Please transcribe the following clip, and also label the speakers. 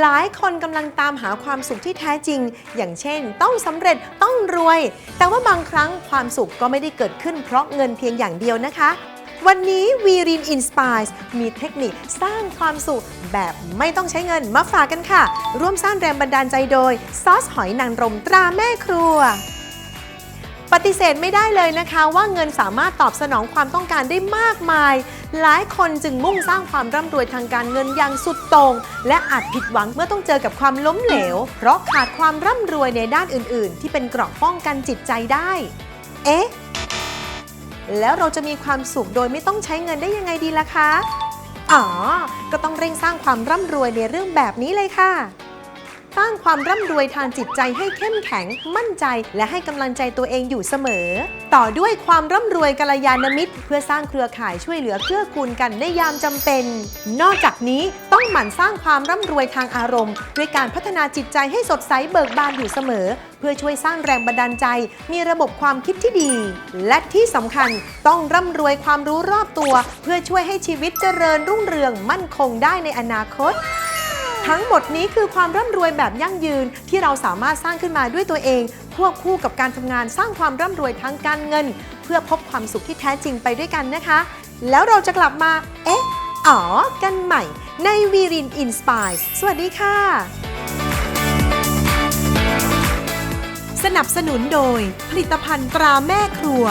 Speaker 1: หลายคนกำลังตามหาความสุขที่แท้จริง อย่างเช่น ต้องสำเร็จต้องรวย แต่ว่าบางครั้งความสุขก็ไม่ได้เกิดขึ้นเพราะเงินเพียงอย่างเดียวนะคะ วันนี้วีรินอินสปายมีเทคนิคสร้างความสุขแบบไม่ต้องใช้เงินมาฝากกันค่ะ ร่วมสร้างแรงบันดาลใจโดย ซอสหอยนางรมตราแม่ครัว ปฏิเสธไม่ได้เลยนะคะ ว่าเงินสามารถตอบสนองความต้องการได้มากมาย หลายคนจึงมุ่งสร้างความร่ำรวยทางการเงินอย่างสุดโต่งและอาจผิดหวังเมื่อต้องเจอกับความล้มเหลว เพราะขาดความร่ำรวยในด้านอื่น ๆ ที่เป็นเกราะป้องกันจิตใจได้ เอ๊ะแล้วเราจะมีความสุขโดยไม่ต้องใช้เงินได้ยังไงดีล่ะคะ อ๋อ ก็ต้องเร่งสร้างความร่ำรวยในเรื่องแบบนี้เลยค่ะ สร้างความร่ำรวยทางจิตใจให้เข้มแข็ง มั่นใจ และให้กำลังใจตัวเองอยู่เสมอ ต่อด้วยความร่ำรวยกัลยาณมิตร เพื่อสร้างเครือข่ายช่วยเหลือเกื้อกูลกันในยามจำเป็น นอกจากนี้ต้องหมั่นสร้างความร่ำรวยทางอารมณ์ ด้วยการพัฒนาจิตใจให้สดใสเบิกบานอยู่เสมอ เพื่อช่วยสร้างแรงบันดาลใจ มีระบบความคิดที่ดี และที่สำคัญต้องร่ำรวยความรู้รอบตัว เพื่อช่วยให้ชีวิตเจริญรุ่งเรืองมั่นคงได้ในอนาคต ทั้งหมดนี้คือความร่ำรวยแบบยั่งยืนที่เราสามารถสร้างขึ้นมาด้วยตัวเอง ควบคู่กับการทำงานสร้างความร่ำรวยทางการเงิน เพื่อพบความสุขที่แท้จริงไปด้วยกันนะคะ แล้วเราจะกลับมา เอ๊ะอ๋อกันใหม่ ในวีรินอินสปายสวัสดีค่ะ สนับสนุนโดยผลิตภัณฑ์ตราแม่ครัว